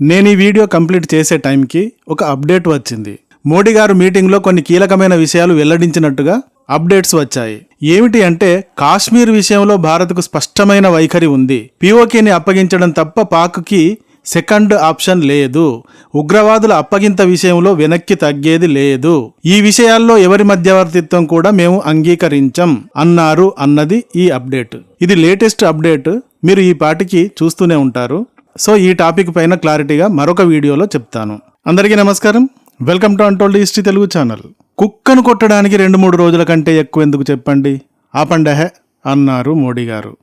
నేను ఈ video complete చేసే టైంకి ఒక అప్డేట్ వచ్చింది. మోడీ గారు మీటింగ్లో కొన్ని కీలకమైన విషయాలు వెల్లడించినట్టుగా అప్డేట్స్ వచ్చాయి. ఏమిటి అంటే కాశ్మీర్ విషయంలో భారత్కు స్పష్టమైన వైఖరి ఉంది. పీఓకేని అప్పగించడం తప్ప పాక్కి సెకండ్ ఆప్షన్ లేదు. ఉగ్రవాదుల అప్పగింత విషయంలో వెనక్కి తగ్గేది లేదు. ఈ విషయాల్లో ఎవరి మధ్యవర్తిత్వం కూడా మేము అంగీకరించం అన్నారు అన్నది ఈ అప్డేట్. ఇది లేటెస్ట్ అప్డేట్. మీరు ఈ పాటికి చూస్తూనే ఉంటారు. సో ఈ టాపిక్ పైన క్లారిటీగా మరొక వీడియోలో చెప్తాను. అందరికీ నమస్కారం. Welcome to untold history Telugu channel. కుక్కను కొట్టడానికి రెండు మూడు రోజుల కంటే ఎక్కువ ఎందుకు చెప్పండి? ఆపండహే అన్నారు మోడీ గారు.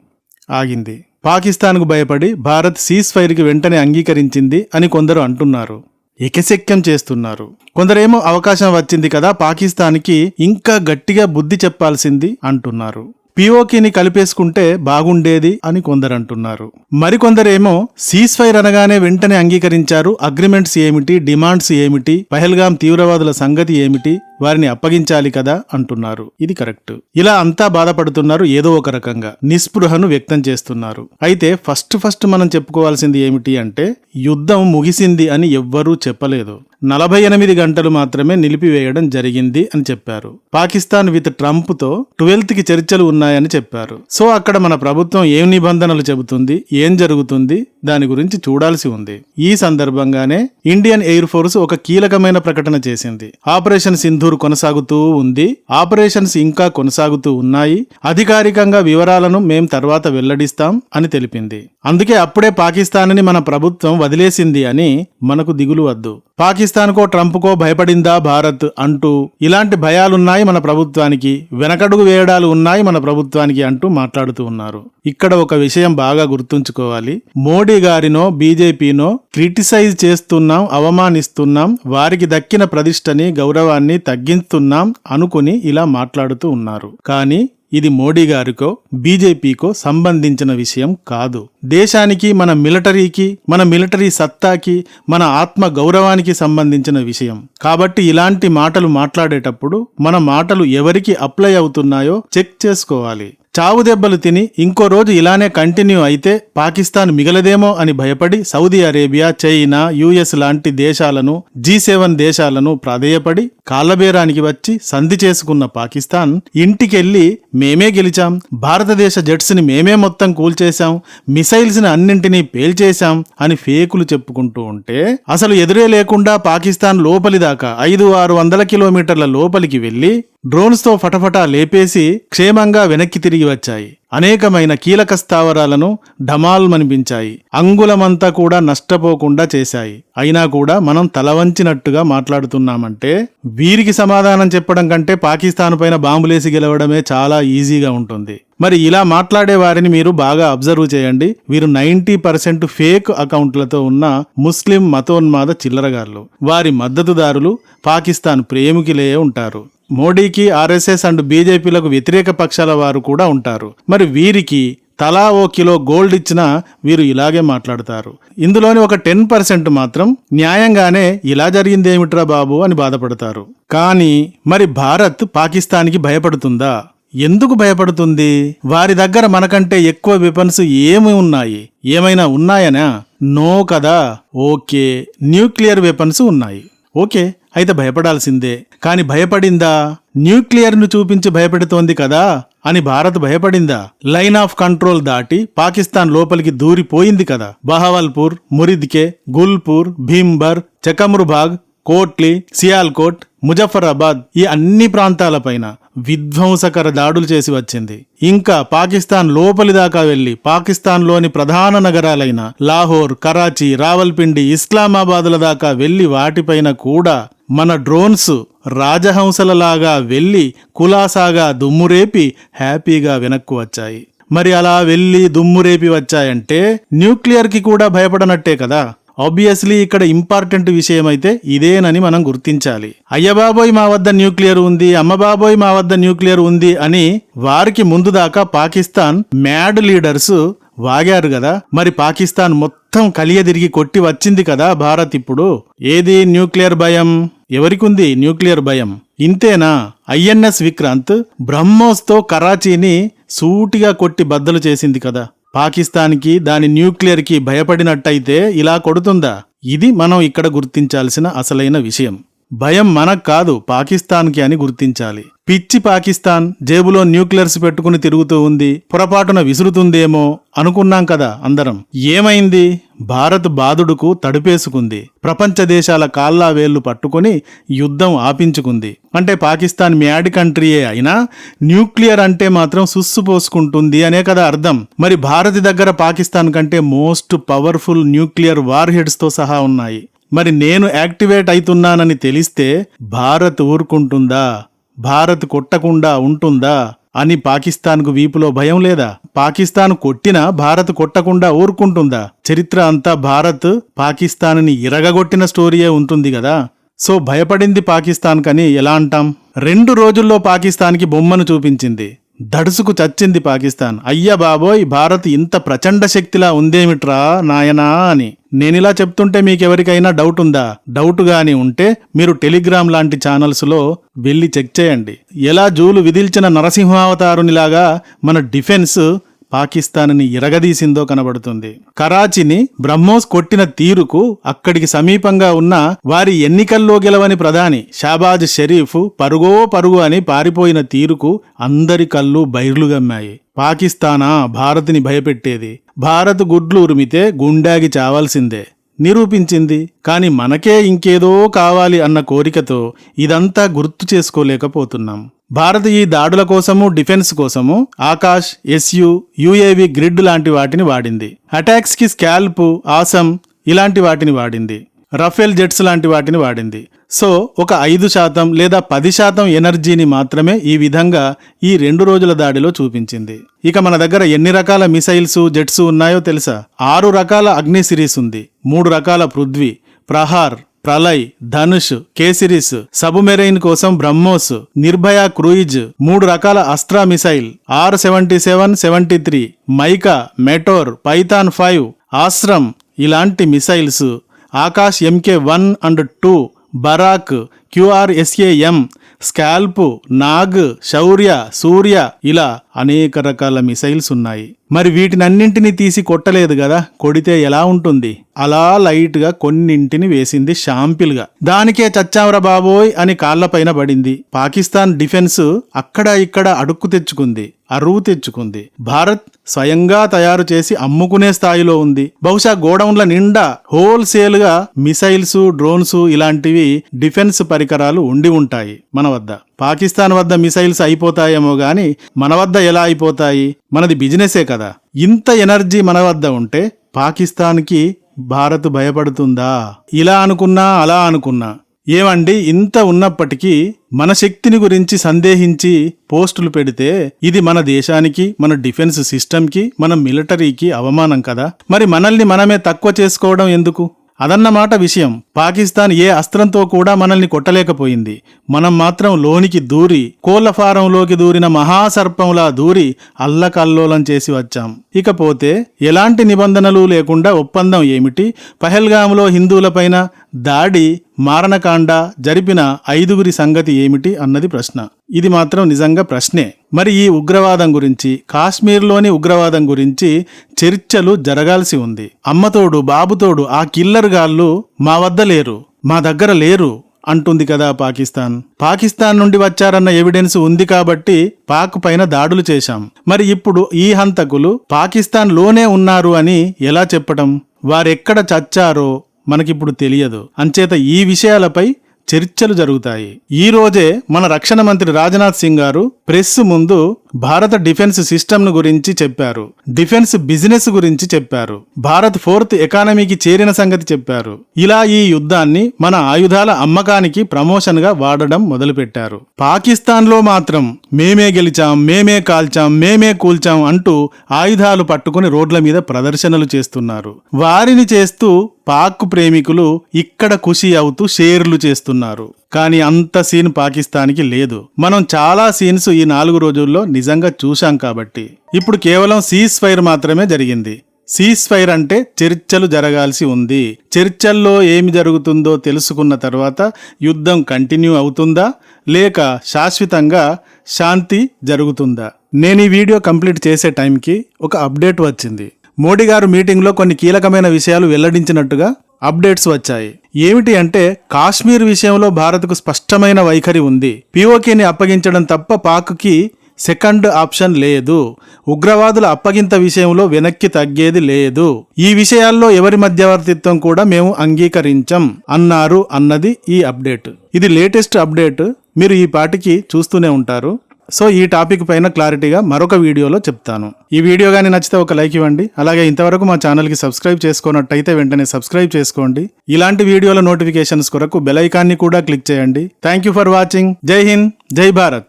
ఆగింది. పాకిస్తాన్కు భయపడి భారత్ సీజ్ ఫైర్కి వెంటనే అంగీకరించింది అని కొందరు అంటున్నారు. ఎకశక్యం చేస్తున్నారు. కొందరేమో అవకాశం వచ్చింది కదా పాకిస్తాన్కి ఇంకా గట్టిగా బుద్ధి చెప్పాల్సింది అంటున్నారు. పిఓకిని కలిపేసుకుంటే బాగుండేది అని కొందరంటున్నారు. మరికొందరేమో సీజ్ ఫైర్ అనగానే వెంటనే అంగీకరించారు. అగ్రిమెంట్స్ ఏమిటి? డిమాండ్స్ ఏమిటి? పహల్గాం తీవ్రవాదుల సంగతి ఏమిటి? వారిని అప్పగించాలి కదా అంటున్నారు. ఇది కరెక్ట్. ఇలా అంతా బాధపడుతున్నారు ఏదో ఒక రకంగా. నిస్పృహను వ్యక్తం చేస్తున్నారు. అయితే ఫస్ట్ ఫస్ట్ మనం చెప్పుకోవాల్సింది ఏమిటి అంటే యుద్ధం ముగిసింది అని ఎవ్వరూ చెప్పలేదు. నలభై ఎనిమిది గంటలు మాత్రమే నిలిపివేయడం జరిగింది అని చెప్పారు. పాకిస్తాన్ విత్ ట్రంప్తో ట్వెల్త్కి చర్చలు ఉన్నాయని చెప్పారు. సో అక్కడ మన ప్రభుత్వం ఏం నిబంధనలు చెబుతుంది ఏం జరుగుతుంది దాని గురించి చూడాల్సి ఉంది. ఈ సందర్భంగానే ఇండియన్ ఎయిర్ ఫోర్స్ ఒక కీలకమైన ప్రకటన చేసింది. ఆపరేషన్ సింధు సింధూర్ కొనసాగుతూ ఉంది. ఆపరేషన్స్ ఇంకా కొనసాగుతూ ఉన్నాయి. అధికారికంగా వివరాలను మేం తర్వాత వెల్లడిస్తాం అని తెలిపింది. అందుకే అప్పుడే పాకిస్తాన్ని మన ప్రభుత్వం వదిలేసింది అని మనకు దిగులు వద్దు. పాకిస్తాన్కో ట్రంప్కో భయపడిందా భారత్ అంటూ ఇలాంటి భయాలున్నాయి మన ప్రభుత్వానికి వెనకడుగు వేయడాలు ఉన్నాయి మన ప్రభుత్వానికి అంటూ మాట్లాడుతూ ఉన్నారు. ఇక్కడ ఒక విషయం బాగా గుర్తుంచుకోవాలి. మోడీ గారినో బీజేపీనో క్రిటిసైజ్ చేస్తున్నాం అవమానిస్తున్నాం వారికి దక్కిన ప్రతిష్టని గౌరవాన్ని తగ్గిస్తున్నాం అనుకుని ఇలా మాట్లాడుతూ ఉన్నారు. కానీ ఇది మోడీ గారికో బీజేపీకో సంబంధించిన విషయం కాదు. దేశానికి మన మిలిటరీకి మన మిలిటరీ సత్తాకి మన ఆత్మ గౌరవానికి సంబంధించిన విషయం. కాబట్టి ఇలాంటి మాటలు మాట్లాడేటప్పుడు మన మాటలు ఎవరికి అప్లై అవుతున్నాయో చెక్ చేసుకోవాలి. చావు దెబ్బలు తిని ఇంకో రోజు ఇలానే కంటిన్యూ అయితే పాకిస్తాన్ మిగలదేమో అని భయపడి సౌదీ అరేబియా చైనా యుఎస్ లాంటి దేశాలను జీ సెవెన్ దేశాలను ప్రాధేయపడి కాళ్ళబేరానికి వచ్చి సంధి చేసుకున్న పాకిస్తాన్ ఇంటికెళ్ళి మేమే గెలిచాం. భారతదేశ జెట్స్ని మేమే మొత్తం కూల్చేశాం. మిసైల్స్ మిసైల్స్ని అన్నింటినీ పేల్చేశాం అని ఫేకులు చెప్పుకుంటూ ఉంటే అసలు ఎదురే లేకుండా పాకిస్తాన్ లోపలి దాకా ఐదు ఆరు వందల కిలోమీటర్ల లోపలికి వెళ్ళి డ్రోన్స్తో ఫటఫటా లేపేసి క్షేమంగా వెనక్కి తిరిగి వచ్చాయి. అనేకమైన కీలక స్థావరాలను ఢమాల్మనిపించాయి అంగుళమంతా కూడా నష్టపోకుండా చేశాయి. అయినా కూడా మనం తలవంచినట్టుగా మాట్లాడుతున్నామంటే వీరికి సమాధానం చెప్పడం కంటే పాకిస్తాన్ పైన బాంబులేసి గెలవడమే చాలా ఈజీగా ఉంటుంది. మరి ఇలా మాట్లాడే వారిని మీరు బాగా అబ్జర్వ్ చేయండి. వీరు నైంటీ పర్సెంట్ ఫేక్ అకౌంట్లతో ఉన్న ముస్లిం మతోన్మాద చిల్లరగాళ్ళు. వారి మద్దతుదారులు పాకిస్తాన్ ప్రేమికులే ఉంటారు. మోడీకి ఆర్ఎస్ఎస్ అండ్ బీజేపీలకు వ్యతిరేక పక్షాల వారు కూడా ఉంటారు. మరి వీరికి తలా ఓ కిలో గోల్డ్ ఇచ్చినా వీరు ఇలాగే మాట్లాడతారు. ఇందులోని ఒక టెన్ పర్సెంట్ మాత్రం న్యాయంగానే ఇలా జరిగిందేమిట్రా బాబు అని బాధపడతారు. కానీ మరి భారత్ పాకిస్తాన్కి భయపడుతుందా? ఎందుకు భయపడుతుంది? వారి దగ్గర మనకంటే ఎక్కువ వెపన్స్ ఏమి ఉన్నాయి? ఏమైనా ఉన్నాయనా? నో కదా. ఓకే. న్యూక్లియర్ వెపన్స్ ఉన్నాయి. ఓకే. అయితే భయపడాల్సిందే. కాని భయపడిందా? న్యూక్లియర్ను చూపించి భయపెడుతోంది కదా అని భారత్ భయపడిందా? లైన్ ఆఫ్ కంట్రోల్ దాటి పాకిస్తాన్ లోపలికి దూరిపోయింది కదా. బహవల్పూర్ మురిద్కే గుల్పూర్ భీంబర్ చకమ్రుబాగ్ కోట్లి సియాల్కోట్ ముజఫరాబాద్ ఈ అన్ని ప్రాంతాలపైన విధ్వంసకర దాడులు చేసి వచ్చింది. ఇంకా పాకిస్తాన్ లోపలి దాకా వెళ్ళి పాకిస్తాన్లోని ప్రధాన నగరాలైన లాహోర్ కరాచీ రావల్పిండి ఇస్లామాబాదుల దాకా వెళ్ళి వాటిపైన కూడా మన డ్రోన్స్ రాజహంసలలాగా వెళ్ళి కులాసాగా దుమ్మురేపి హ్యాపీగా వెనక్కు వచ్చాయి. మరి అలా వెళ్ళి దుమ్మురేపి వచ్చాయంటే న్యూక్లియర్కి కూడా భయపడనట్టే కదా? ఆబ్వియస్లీ ఇక్కడ ఇంపార్టెంట్ విషయం అయితే ఇదేనని మనం గుర్తించాలి. అయ్యబాబోయ్ మా వద్ద న్యూక్లియర్ ఉంది అమ్మబాబోయ్ మా వద్ద న్యూక్లియర్ ఉంది అని వారికి ముందు దాకా పాకిస్తాన్ మ్యాడ్ లీడర్స్ వాగారు కదా. మరి పాకిస్తాన్ మొత్తం కలియదిరిగి కొట్టి వచ్చింది కదా భారత్ ఇప్పుడు. ఏది న్యూక్లియర్ భయం? ఎవరికుంది న్యూక్లియర్ భయం? ఇంతేనా? ఐఎన్ఎస్ విక్రాంత్ బ్రహ్మోస్తో కరాచీని సూటిగా కొట్టి బద్దలు చేసింది కదా. పాకిస్తాన్కి దాని న్యూక్లియర్కి భయపడినట్టయితే ఇలా కొడుతుందా? ఇది మనం ఇక్కడ గుర్తించాల్సిన అసలైన విషయం. భయం మనకు కాదు పాకిస్తాన్కి అని గుర్తించాలి. పిచ్చి పాకిస్తాన్ జేబులో న్యూక్లియర్స్ పెట్టుకుని తిరుగుతూ ఉంది పొరపాటున విసురుతుందేమో అనుకున్నాం కదా అందరం. ఏమైంది? భారత్ బాధుడుకు తడిపేసుకుంది. ప్రపంచ దేశాల కాల్లా వేళ్ళు పట్టుకొని యుద్ధం ఆపించుకుంది. అంటే పాకిస్తాన్ మ్యాడ్ కంట్రీయే అయినా న్యూక్లియర్ అంటే మాత్రం సుస్సు పోసుకుంటుంది అనే కదా అర్థం. మరి భారత్ దగ్గర పాకిస్తాన్ కంటే మోస్ట్ పవర్ఫుల్ న్యూక్లియర్ వార్ హెడ్స్తో సహా ఉన్నాయి. మరి నేను యాక్టివేట్ అవుతున్నానని తెలిస్తే భారత్ ఊరుకుంటుందా? భారత్ కొట్టకుండా ఉంటుందా? అని పాకిస్తాన్కు వీపులో భయం లేదా? పాకిస్తాన్ కొట్టినా భారత్ కొట్టకుండా ఊరుకుంటుందా? చరిత్ర అంతా భారత్ పాకిస్తాన్ని ఇరగగొట్టిన స్టోరీయే ఉంటుంది కదా. సో భయపడింది పాకిస్తాన్ కని ఎలా అంటాం? రెండు రోజుల్లో పాకిస్తాన్కి బొమ్మను చూపించింది. దడుసుకు చచ్చింది పాకిస్తాన్. అయ్య బాబోయ్ భారత్ ఇంత ప్రచండ శక్తిలా ఉందేమిట్రా నాయనా అని. నేనిలా చెప్తుంటే మీకెవరికైనా డౌట్ ఉందా? డౌట్ గాని ఉంటే మీరు టెలిగ్రామ్ లాంటి ఛానల్స్లో వెళ్ళి చెక్ చేయండి. ఎలా జూలు విధిల్చిన నరసింహావతారునిలాగా మన డిఫెన్స్ పాకిస్తాన్ని ఇరగదీసిందో కనబడుతుంది. కరాచీని బ్రహ్మోస్ కొట్టిన తీరుకు అక్కడికి సమీపంగా ఉన్న వారి ఎన్నికల్లో గెలవని ప్రధాని షాబాజ్ షరీఫ్ పరుగో పరుగు అని పారిపోయిన తీరుకు అందరి కళ్ళు బైర్లుగమ్మాయి పాకిస్తానా భారత్ని భయపెట్టేది. భారత్ గుడ్లు ఉరిమితే గుండాగి చావాల్సిందే. నిరూపించింది. కాని మనకే ఇంకేదో కావాలి అన్న కోరికతో ఇదంతా గుర్తు చేసుకోలేకపోతున్నాం. భారత్ ఈ దాడుల కోసము డిఫెన్స్ కోసము ఆకాష్ ఎస్యు యుఏవి గ్రిడ్ లాంటి వాటిని వాడింది. అటాక్స్కి స్కాల్ప్ ఆసం ఇలాంటి వాటిని వాడింది. రఫేల్ జెట్స్ లాంటి వాటిని వాడింది. సో ఒక ఐదు శాతం లేదా పది శాతం ఎనర్జీని మాత్రమే ఈ విధంగా ఈ రెండు రోజుల దాడిలో చూపించింది. ఇక మన దగ్గర ఎన్ని రకాల మిసైల్స్ జెట్స్ ఉన్నాయో తెలుసా? ఆరు రకాల అగ్ని సిరీస్ ఉంది. మూడు రకాల Prithvi Prahaar Pralay Dhanush K series submarine కోసం బ్రహ్మోస్ నిర్భయ క్రూయిజ్ మూడు రకాల Astra missile R seventy seven seventy three Mica Meteor Python five ASRAAM ఇలాంటి missiles Akash MK one and two Barak QRSAM SCALP Nag Shaurya Surya ఇలా అనేక రకాల missiles ఉన్నాయి. మరి వీటినన్నింటినీ తీసి కొట్టలేదు కదా? కొడితే ఎలా ఉంటుంది? అలా లైట్గా కొన్నింటిని వేసింది షాంపిల్గా. దానికే చచ్చావరా బాబోయ్ అని కాళ్ళపైన పడింది. పాకిస్తాన్ డిఫెన్స్ అక్కడ ఇక్కడ అడుక్కు తెచ్చుకుంది అరువు తెచ్చుకుంది. భారత్ స్వయంగా తయారు చేసి అమ్ముకునే స్థాయిలో ఉంది. బహుశా గోడౌన్ల నిండా హోల్సేల్గా మిసైల్స్ డ్రోన్స్ ఇలాంటివి డిఫెన్స్ పరికరాలు ఉండి ఉంటాయి మన వద్ద. పాకిస్తాన్ వద్ద మిసైల్స్ అయిపోతాయేమో గాని మన వద్ద ఎలా అయిపోతాయి? మనది బిజినెసే కదా. ఇంత ఎనర్జీ మన వద్ద ఉంటే పాకిస్తాన్కి భారత్ భయపడుతుందా? ఇలా అనుకున్నా అలా అనుకున్నా. ఏమండి ఇంత ఉన్నప్పటికీ మన శక్తిని గురించి సందేహించి పోస్టులు పెడితే ఇది మన దేశానికి మన డిఫెన్స్ సిస్టమ్కి మన మిలిటరీకి అవమానం కదా. మరి మనల్ని మనమే తక్కువ చేసుకోవడం ఎందుకు? అదన్నమాట విషయం. పాకిస్తాన్ ఏ అస్త్రంతో కూడా మనల్ని కొట్టలేకపోయింది. మనం మాత్రం లోనికి దూరి కోళ్ళ ఫారంలోకి దూరిన మహాసర్పంలా దూరి అల్లకల్లోలం చేసి వచ్చాం. ఇకపోతే ఎలాంటి నిబంధనలు లేకుండా ఒప్పందం ఏమిటి? పహల్గాములో హిందువులపైన దాడి మారణకాండ జరిపిన ఐదుగురి సంగతి ఏమిటి అన్నది ప్రశ్న. ఇది మాత్రం నిజంగా ప్రశ్నే. మరి ఈ ఉగ్రవాదం గురించి కాశ్మీర్లోని ఉగ్రవాదం గురించి చర్చలు జరగాల్సి ఉంది. అమ్మతోడు బాబుతోడు ఆ కిల్లర్ గాళ్ళు మా వద్ద లేరు మా దగ్గర లేరు అంటుంది కదా పాకిస్తాన్. పాకిస్తాన్ నుండి వచ్చారన్న ఎవిడెన్స్ ఉంది కాబట్టి పాక్ పైన దాడులు చేశాం. మరి ఇప్పుడు ఈ హంతకులు పాకిస్తాన్లోనే ఉన్నారు అని ఎలా చెప్పటం? వారెక్కడ చచ్చారో మనకిప్పుడు తెలియదు. అంచేత ఈ విషయాలపై చర్చలు జరుగుతాయి. ఈ రోజే మన రక్షణ మంత్రి రాజ్నాథ్ సింగ్ గారు ప్రెస్ ముందు భారత డిఫెన్స్ సిస్టమ్ను గురించి చెప్పారు. డిఫెన్స్ బిజినెస్ గురించి చెప్పారు. భారత్ ఫోర్త్ ఎకానమీకి చేరిన సంగతి చెప్పారు. ఇలా ఈ యుద్ధాన్ని మన ఆయుధాల అమ్మకానికి ప్రమోషన్గా వాడడం మొదలుపెట్టారు. పాకిస్తాన్లో మాత్రం మేమే గెలిచాం మేమే కాల్చాం మేమే కూల్చాం అంటూ ఆయుధాలు పట్టుకుని రోడ్ల మీద ప్రదర్శనలు చేస్తున్నారు. వారిని చేస్తూ పాక్ ప్రేమికులు ఇక్కడ ఖుషి అవుతూ షేర్లు చేస్తున్నారు. కానీ అంత సీన్ పాకిస్తాన్కి లేదు. మనం చాలా సీన్స్ ఈ నాలుగు రోజుల్లో నిజంగా చూశాం కాబట్టి. ఇప్పుడు కేవలం సీజ్ ఫైర్ మాత్రమే జరిగింది. సీజ్ ఫైర్ అంటే చర్చలు జరగాల్సి ఉంది. చర్చల్లో ఏమి జరుగుతుందో తెలుసుకున్న తర్వాత యుద్ధం కంటిన్యూ అవుతుందా? లేక శాశ్వతంగా శాంతి జరుగుతుందా? నేను ఈ వీడియో కంప్లీట్ చేసే టైంకి ఒక అప్డేట్ వచ్చింది. మోడీ గారు మీటింగ్లో కొన్ని కీలకమైన విషయాలు వెల్లడించినట్టుగా అప్డేట్స్ వచ్చాయి. ఏమిటి అంటే కాశ్మీర్ విషయంలో భారత్కు స్పష్టమైన వైఖరి ఉంది. పిఓకేని అప్పగించడం తప్ప పాక్కి సెకండ్ ఆప్షన్ లేదు. ఉగ్రవాదుల అప్పగింత విషయంలో వెనక్కి తగ్గేది లేదు. ఈ విషయాల్లో ఎవరి మధ్యవర్తిత్వం కూడా మేము అంగీకరించం అన్నారు అన్నది ఈ అప్డేట్. ఇది లేటెస్ట్ అప్డేట్. మీరు ఈ పాటికి చూస్తూనే ఉంటారు. సో ఈ టాపిక్ పైన క్లారిటీగా మరొక వీడియోలో చెప్తాను. ఈ వీడియో కానీ నచ్చితే ఒక లైక్ ఇవ్వండి. అలాగే ఇంతవరకు మా ఛానల్కి సబ్స్క్రైబ్ చేసుకున్నట్టయితే వెంటనే సబ్స్క్రైబ్ చేసుకోండి. ఇలాంటి వీడియోల నోటిఫికేషన్స్ కొరకు బెల్ ఐకాన్ని కూడా క్లిక్ చేయండి. Thank you for watching. జై హింద్. జై భారత్.